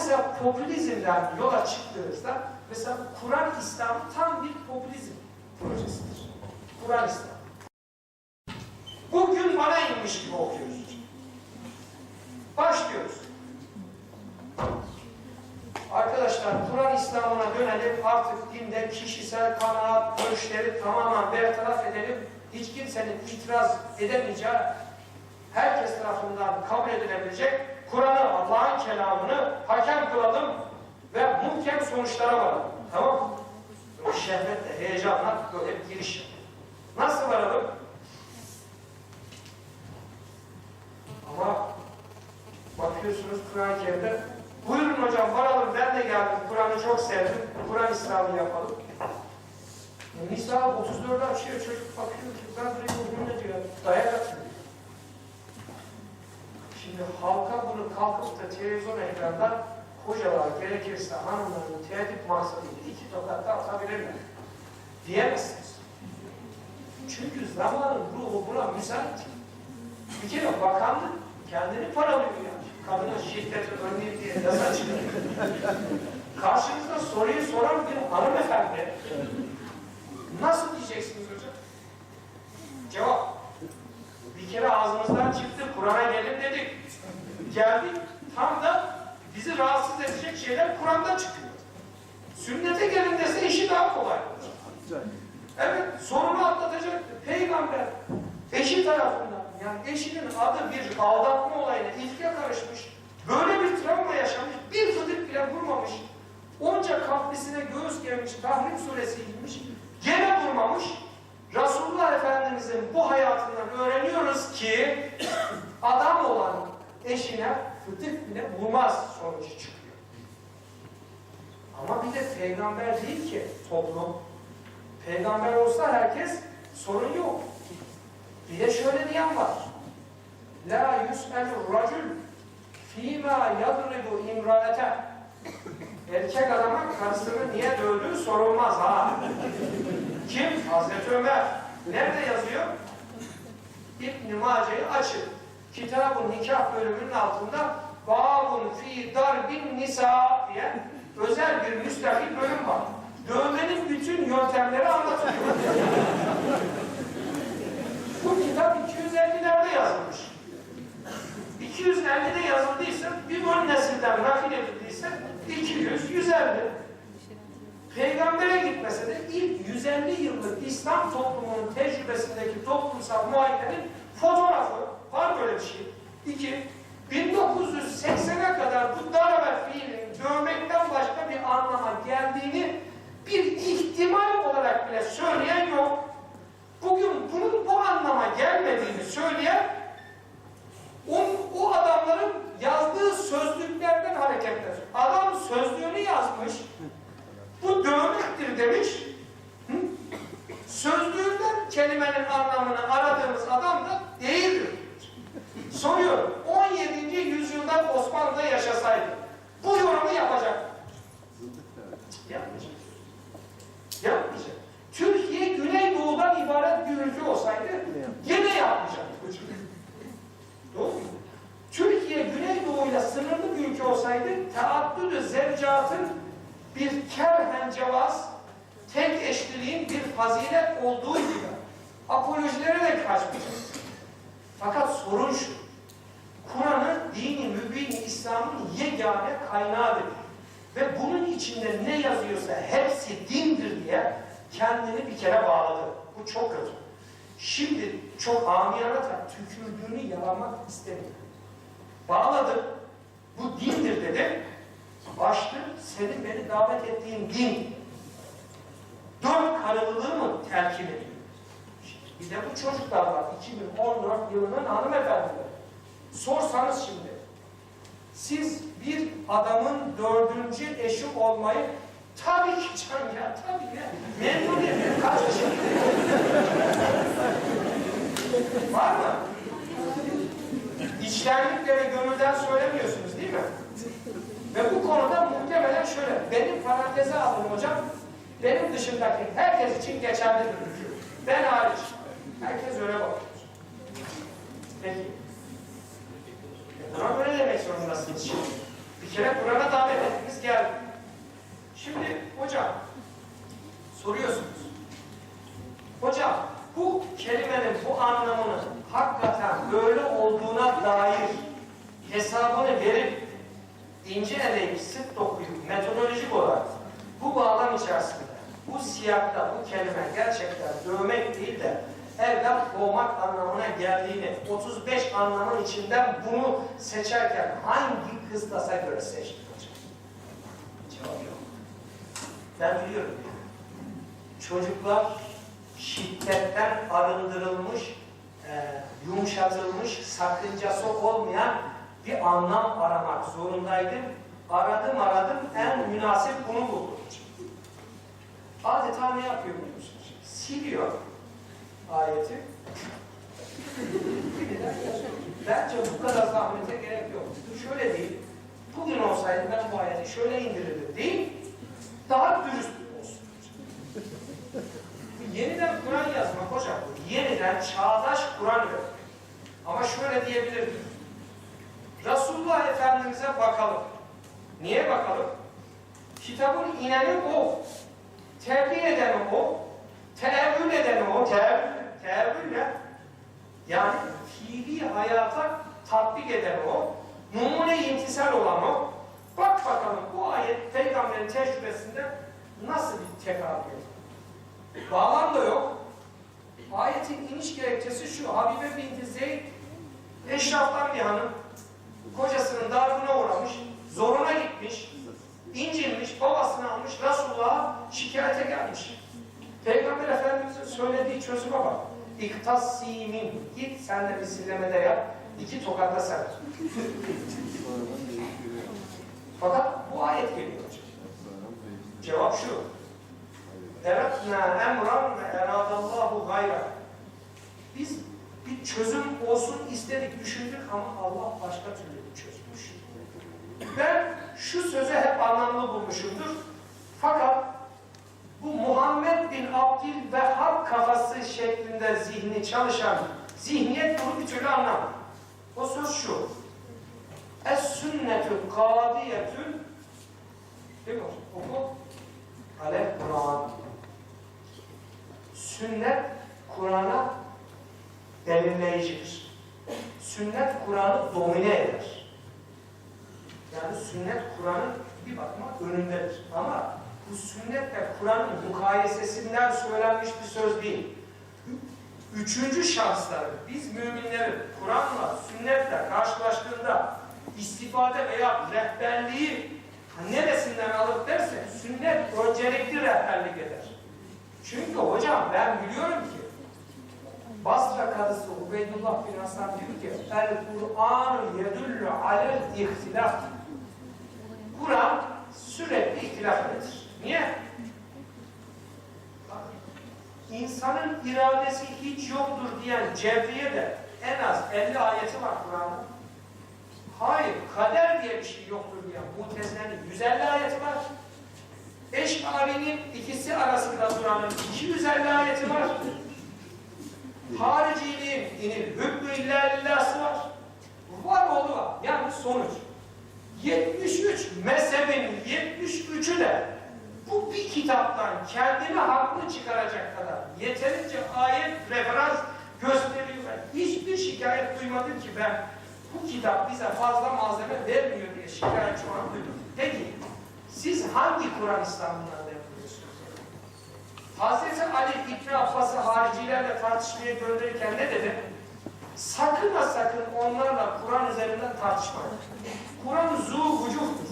mesela popülizmden yola çıktığınızda mesela Kur'an İslam tam bir popülizm projesidir. Kur'an İslam. Bugün bana inmiş gibi okuyoruz. Başlıyoruz. Arkadaşlar Kur'an İslam'ına dönelim artık dinde kişisel kanaat görüşleri tamamen bertaraf edelim. Hiç kimsenin itiraz edemeyeceği herkes tarafından kabul edilebilecek Kur'an'ı, Allah'ın kelamını hakem kılalım ve muhkem sonuçlara varalım. Tamam mı? Böyle şehvetle, heyecanla böyle bir giriş. Nasıl varalım? Ama bakıyorsunuz Kur'an-ı Kerim'de buyurun hocam varalım ben de geldim Kur'an'ı çok sevdim Kur'an İslam'ı yapalım. E, Nisa 34'ü açıyor çocuk bakıyor ki ben buraya bugün ne diyor dayak atıyor. Şimdi halka bunu kalkıp da televizyon ekrandan hocalar gerekirse hanımlarını tehdit maksadıyla iki tokatta atabilirler. Diyemezsiniz. Çünkü zamanın ruhu buna müsait. Bir kere bakanlık kendini paralıyor yani. Kadına şiddeti önleyip diye yasa çıkarıyor. Karşınızda soruyu soran bir hanımefendi nasıl diyeceksiniz hocam? Bir kere ağzımızdan çıktı, Kur'an'a gelin dedik. Geldik, tam da bizi rahatsız edecek şeyler Kur'an'dan çıkıyor. Sünnete gelin dese işi daha kolay. Evet, sorunu atlatacak peygamber eşi tarafından yani eşinin adı bir aldatma olayına ilke karışmış, böyle bir travma yaşamış, bir fıdık bile vurmamış, onca kaprisine göğüs germiş, Tahrim suresi inmiş, gene vurmamış. Resulullah Efendimizin bu hayatından öğreniyoruz ki adam olan eşine fıtık bile vurmaz sonucu çıkıyor. Ama bir de peygamber değil ki toplum. Peygamber olsa herkes sorun yok. Bir de şöyle diyen var. La yus'elu racul fîmâ yadribu imraete. Erkek adama karısını niye dövdüğü sorulmaz ha. Kim? Hazreti Ömer. Nerede yazıyor? İbn-i Mace'yi açın. Kitab-ı Nikah bölümünün altında Babun fi darbin nisa diye özel bir müstakil bölüm var. Dövmenin bütün yöntemleri anlatılıyor. Bu kitap 250'lerde yazılmış. 250'de yazıldıysa bir ön nesilden nakil edildiyse 200, 150. Peygambere gitmese de ilk 150 yıllık İslam toplumunun tecrübesindeki toplumsal muayenenin fotoğrafı var böyle bir şey. İki, 1980'e kadar bu darbe fiilinin dövmekten başka bir anlama geldiğini bir ihtimal olarak bile söyleyen yok. Bugün bunun bu anlama gelmediğini söyleyen o, o adamların yazdığı sözlüklerden hareketler. Adam sözlüğünü yazmış, demiş. Hı? Sözlüğünden kelimenin anlamını aradığımız adam da değildir. Soruyorum, 17. yüzyılda Osmanlı'da yaşasaydı bu yorumu yapacak. mı? Yapmayacak. Yapmayacak. Türkiye Güneydoğu'dan ibaret bir ülke olsaydı yine yapmayacak. Doğru mu? Türkiye Güneydoğu'yla sınırlı bir ülke olsaydı taaddüdü zevcatın bir kerhen cevaz, tek eşliliğin bir fazilet olduğu gibi apolojilere de kaçmayacak. Fakat sorun şu, Kur'an'ın dini, mübini, İslam'ın yegane kaynağıdır. Ve bunun içinde ne yazıyorsa hepsi dindir diye kendini bir kere bağladı. Bu çok kötü. Şimdi çok amiyana da tükürdüğünü yalamak istemiyor. Bağladı. Bu dindir dedi. Başlı senin beni davet ettiğin din. Dört karılılığı mı telkin ediyor? Bir de bu çocuklar var. 2014 yılının hanımefendileri. Sorsanız şimdi siz bir adamın dördüncü eşi olmayı tabii ki can ya tabii ya memnuniyetle kaç kişi var mı? İçtenlikleri gönülden söylemiyorsunuz değil mi? Ve bu konuda muhtemelen şöyle benim paranteze alın hocam benim dışımdaki herkes için geçerli bir hüküm. Ben hariç. Herkes öyle bakıyor. Peki. E, Kur'an böyle demek zorundasınız şimdi. Bir kere Kur'an'a davet ettiniz geldi. Şimdi hocam soruyorsunuz. Hocam bu kelimenin bu anlamını hakikaten böyle olduğuna dair hesabını verip ince eleyip sık dokuyup metodolojik olarak bu bağlam içerisinde bu siyakta bu kelime gerçekten dövmek değil de evlat doğmak anlamına geldiğini 35 anlamın içinden bunu seçerken hangi kıstasa göre seçtin? Cevap yok. Ben biliyorum. Çocuklar şiddetten arındırılmış, e, yumuşatılmış, sakıncası olmayan bir anlam aramak zorundaydım. Aradım aradım en münasip bunu buldum. Adeta ne yapıyor biliyor musunuz? Siliyor ayeti. Bence bu kadar zahmete gerek yok. Şöyle değil. Bugün olsaydı ben bu ayeti şöyle indirirdim değil. Daha dürüst olsun. Yeniden Kur'an yazmak hocam. Yeniden çağdaş Kur'an öğretmek. Ama şöyle diyebilirim. Resulullah Efendimiz'e bakalım. Niye bakalım? Kitabın ineni o. Tebliğ edeni o. Teevül edeni o. Teevül, teevül ne? Yani fiili hayata tatbik eden o. Numune imtisal olan o. Bak bakalım bu ayet peygamberin tecrübesinde nasıl bir tekrar ediyor? Bağlam da yok. Ayetin iniş gerekçesi şu. Habibe binti Zeyd eşraftan bir hanım. Kocasının darbına uğramış. Zoruna gitmiş. İncinmiş. Babasını almış. Resulullah'a şikayete gelmiş. Peygamber Efendimiz'in söylediği çözüme bak. İktasimin. Git sen de bir sillemede yap. İki tokatla sen. Fakat bu ayet geliyor hocam. Cevap şu. Eratna emran ve eradallahu gayra. Biz bir çözüm olsun istedik, düşündük ama Allah başka türlü bir çözüm düşündü. Ben şu söze hep anlamlı bulmuşumdur. Fakat bu Muhammed bin Abdülvehhab kafası şeklinde zihni çalışan zihniyet bunu bir türlü anlamıyor. O söz şu. Es-sünnetü kadiyetün Değil mi? Oku. Alel Kur'an. Sünnet Kur'an'a belirleyicidir. Sünnet Kur'an'ı domine eder. Yani sünnet Kur'an'ın bir bakıma önündedir. Ama bu sünnetle Kur'an'ın mukayesesinden söylenmiş bir söz değil. Üçüncü şahısların, biz müminlerin Kur'an'la, sünnetle karşılaştığında istifade veya rehberliği neresinden alıp derse sünnet öncelikli rehberlik eder. Çünkü hocam ben biliyorum ki Basra kadısı Ubeydullah bin Hasan diyor ki El Kur'an yedullu alel ihtilaf Kur'an sürekli ihtilaf eder. Niye? İnsanın iradesi hiç yoktur diyen Cevriye de en az 50 ayeti var Kur'an'da. Hayır, kader diye bir şey yoktur diyen Mutezile'nin 150 ayeti var. Eş'ari'nin ikisi arasında duranın 250 ayeti var. Hariciliğin inil hükmü illa var. Var oğlu var. Yani sonuç. 73 mezhebin 73'ü de bu bir kitaptan kendini haklı çıkaracak kadar yeterince ayet referans gösteriyor. Hiçbir şikayet duymadım ki ben bu kitap bize fazla malzeme vermiyor diye şikayet şu an duydum. Peki siz hangi Kur'an İslam'ından yapıyorsunuz? Hazreti Ali İbni Abbas'ı haricilerle tartışmaya gönderirken ne dedi? Sakın ha sakın onlarla Kur'an üzerinden tartışmayın. Kur'an zu vücuhtur.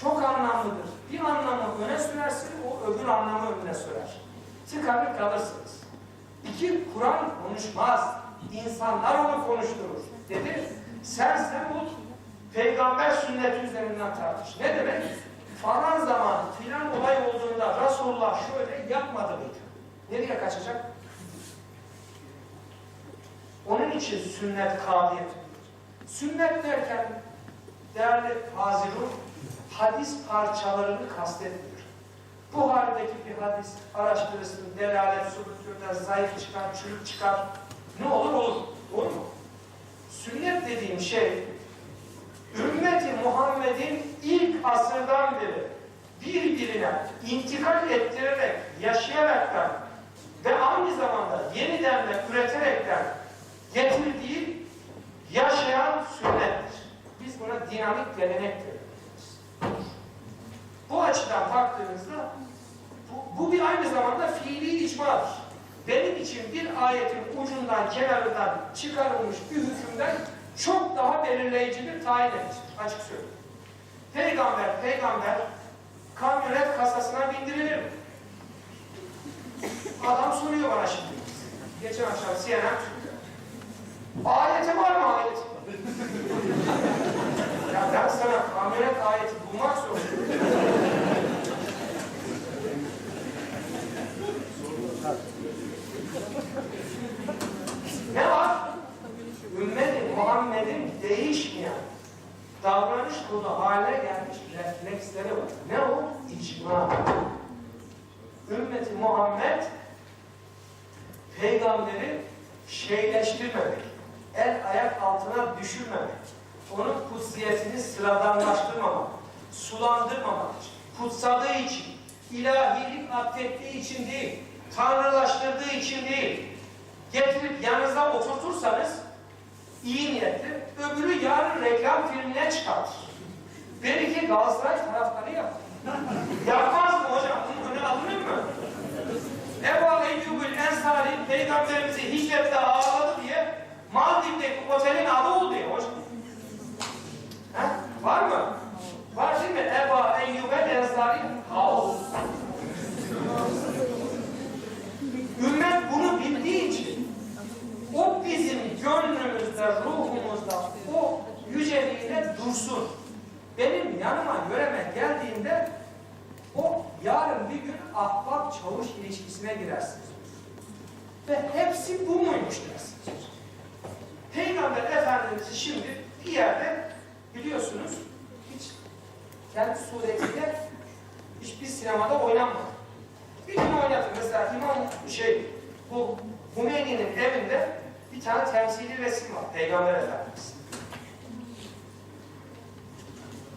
Çok anlamlıdır. Bir anlamı öne sürersin, o öbür anlamı önüne sürer. Tıkanır kalırsınız. İki, Kur'an konuşmaz. İnsanlar onu konuşturur. Dedi, sen sen peygamber sünneti üzerinden tartış. Ne demek? Falan zaman filan olay olduğunda Resulullah şöyle yapmadı mıydı? Nereye kaçacak? Onun için sünnet kadiyet. Sünnet derken değerli hazirun hadis parçalarını kastetmiyor. Buhari'deki bir hadis araştırırsın, delalet, subutürden zayıf çıkar, çürük çıkar. Ne olur olur. Olur mu? Sünnet dediğim şey ümmeti Muhammed'in ilk asırdan beri birbirine intikal ettirerek, yaşayaraktan ve aynı zamanda yeniden de üreterekten getirdiği yaşayan sünnettir. Biz buna dinamik gelenek diyoruz. Bu açıdan baktığınızda bu, bu bir aynı zamanda fiili icmadır. Benim için bir ayetin ucundan, kenarından çıkarılmış bir hükümden çok daha belirleyici bir tayin etmiştir. Açık söyleyeyim. Peygamber, peygamber kamyonet kasasına bindirilir mi? Adam soruyor bana şimdi. Geçen akşam CNN. Ayeti var mı ayet? ya ben sana kamyonet ayeti bulmak zorundayım. ne var? Ümmeti Muhammed'in değişmeyen davranış kodu haline gelmiş refleksleri var. Ne o? İcma. Ümmeti Muhammed peygamberi şeyleştirmemek, el ayak altına düşürmemek, onun kutsiyetini sıradanlaştırmamak, sulandırmamak için, kutsadığı için, ilahilik atfettiği için değil, tanrılaştırdığı için değil, getirip yanınıza oturtursanız iyi niyetli, öbürü yarın reklam filmine çıkartır. Belki Galatasaray taraftarı yapar. Yapmaz mı hocam? Bunun önüne alınır mı? Ebu Eyyubül Ensari peygamberimizi hicrette ağladı diye Maldiv'deki otelin adı oldu ya hocam. He? Var mı? Var mi? Ebu Eyyubel Ensari House. Ümmet bunu bildiği için o bizim gönlümüzde, ruhumuzda o yüceliğine dursun. Benim yanıma, yöreme geldiğinde o yarın bir gün ahbap çavuş ilişkisine girersiniz. Ve hepsi bu muymuş dersiniz. Peygamber Efendimiz'i şimdi bir yerde biliyorsunuz hiç kendi suretiyle hiçbir sinemada oynanmadı. Bir gün oynatın. Mesela İmam şey bu Evinde bir tane temsili resim var. Peygamber Efendimiz.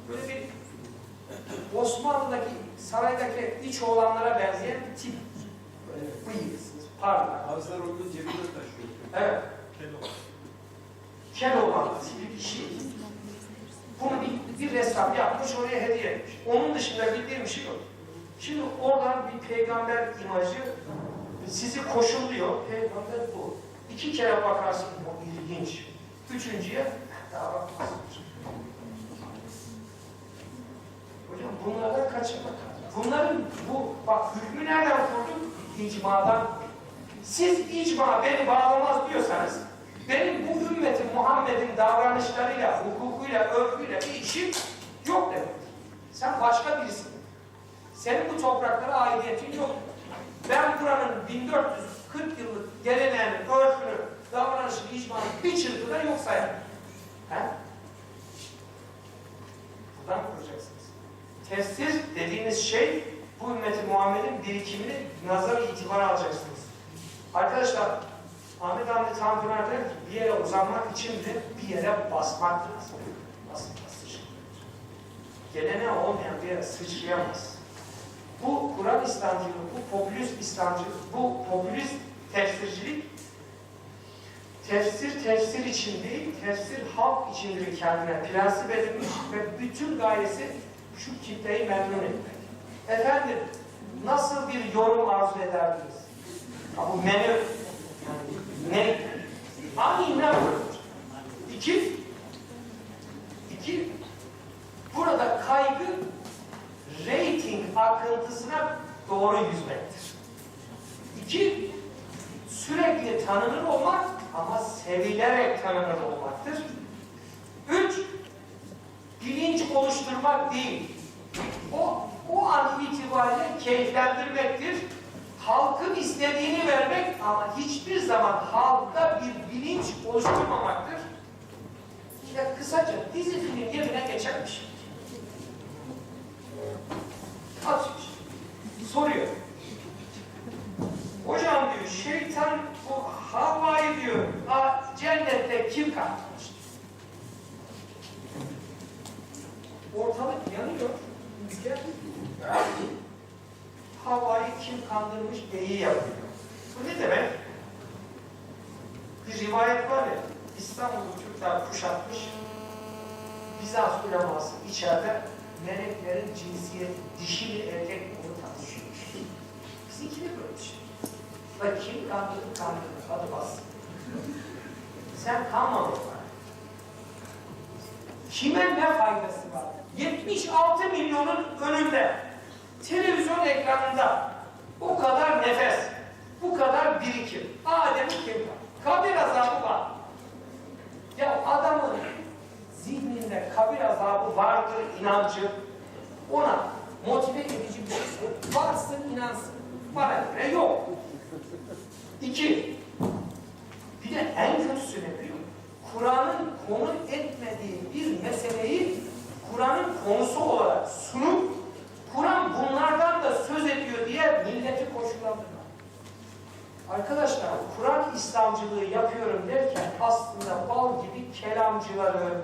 Böyle bir Osmanlı'daki saraydaki iç oğlanlara benzeyen bir tip. Böyle bıyık, parlak. Ağızlar onun cebinde taşıyor. Evet. Keloğlan tipi bir şey. Bunu bir, bir ressam yapmış, oraya hediye etmiş. Onun dışında bildiğim bir şey yok. Şimdi oradan bir peygamber imajı sizi koşulluyor. Peygamber bu. İki kere bakarsın, o ilginç. Üçüncüye daha bakmazsın. Hocam bunlardan kaçınmak Bunların bu, bak hükmü nereden kurduk? İcmadan. Siz icma beni bağlamaz diyorsanız, benim bu ümmetin Muhammed'in davranışlarıyla, hukukuyla, örgüyle bir işim yok demektir. Sen başka birisin. Senin bu topraklara aidiyetin yok. Ben buranın 1440 yıllık geleneğini, örfünü, davranışını, icmanı bir çırpıda yok sayarım. He? Buradan kuracaksınız. Tefsir dediğiniz şey bu ümmeti Muhammed'in birikimini nazar itibara alacaksınız. Arkadaşlar Ahmet Hamdi Tanpınar der ki bir yere uzanmak için de bir yere basmak lazım. Basın basın. Gelene olmayan bir yere sıçrayamaz. Bu Kur'an İslamcılığı, bu popülist İslamcılık, bu popülist tefsircilik tefsir tefsir için değil, tefsir halk içindir kendine prensip edilmiş ve bütün gayesi şu kitleyi memnun etmek. Efendim, nasıl bir yorum arzu ederdiniz? Ha, bu menü, ne? Aynen. İki, iki, burada kaygı rating akıntısına doğru yüzmektir. İki, sürekli tanınır olmak ama sevilerek tanınır olmaktır. Üç, bilinç oluşturmak değil. O, o an itibariyle keyiflendirmektir. Halkın istediğini vermek ama hiçbir zaman halkta bir bilinç oluşturmamaktır. İşte kısaca dizi film yerine şey. Açmış. Soruyor. Hocam diyor şeytan bu Havva'yı diyor "Aa, cennette kim katmış? Ortalık yanıyor. Ülke kim kandırmış geyiği yapıyor. Bu ne demek? Bir rivayet var ya, İstanbul'u Türkler kuşatmış, Bizans uleması içeride meleklerin cinsiyeti, dişi mi erkek mi onu tartışıyormuş. Bizimki de böyle şey. Bak kim kandırdı kandırdı, hadi bas. Sen kanmamak var. Kime ne faydası var? 76 milyonun önünde, televizyon ekranında o kadar nefes, bu kadar birikim. Adem'i kim var? Kabir azabı var. Ya adamın zihninde kabir azabı vardır inancı. Ona motive edici bir şey. Varsın inansın. Bana göre yok. İki, bir de en kötüsü ne biliyor? Kur'an'ın konu etmediği bir meseleyi Kur'an'ın konusu olarak sunup Kur'an bunlardan da söz ediyor diye milleti koşullandırma. Arkadaşlar Kur'an İslamcılığı yapıyorum derken aslında bal gibi kelamcıları,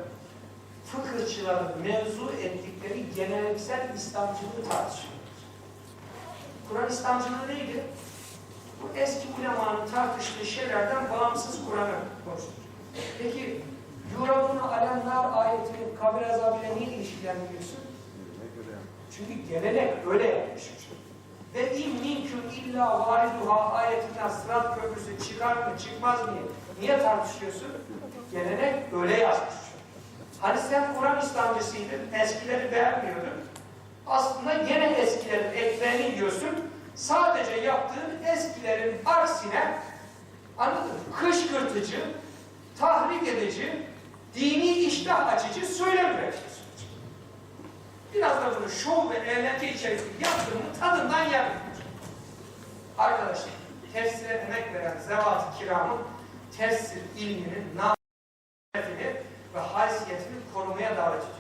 fıkıhçıların mevzu ettikleri geleneksel İslamcılığı tartışıyoruz. Kur'an İslamcılığı neydi? Bu eski ulemanın tartıştığı şeylerden bağımsız Kur'an'ı konuştuk. Peki Yuravunu alenler ayetini kabir azabıyla niye ilişkilendiriyorsun? Çünkü gelenek öyle yapmışmış. Ve in minküm illa variduha ayetinden sırat köprüsü çıkar mı çıkmaz mı? Niye tartışıyorsun? Gelenek öyle yazmış. Sen Kur'an İslamcısıydın, eskileri beğenmiyordun. Aslında gene eskilerin eklerini yiyorsun. Sadece yaptığın eskilerin aksine anladın mı? Kışkırtıcı, tahrik edici, dini iştah açıcı söylem üretiyorsun. Biraz da bunu şov ve eğlence içerisinde yaptığını tadından yer. Arkadaşlar, tefsire emek veren zevat-ı kiramın tefsir ilminin, ve haysiyetini korumaya davet ediyor.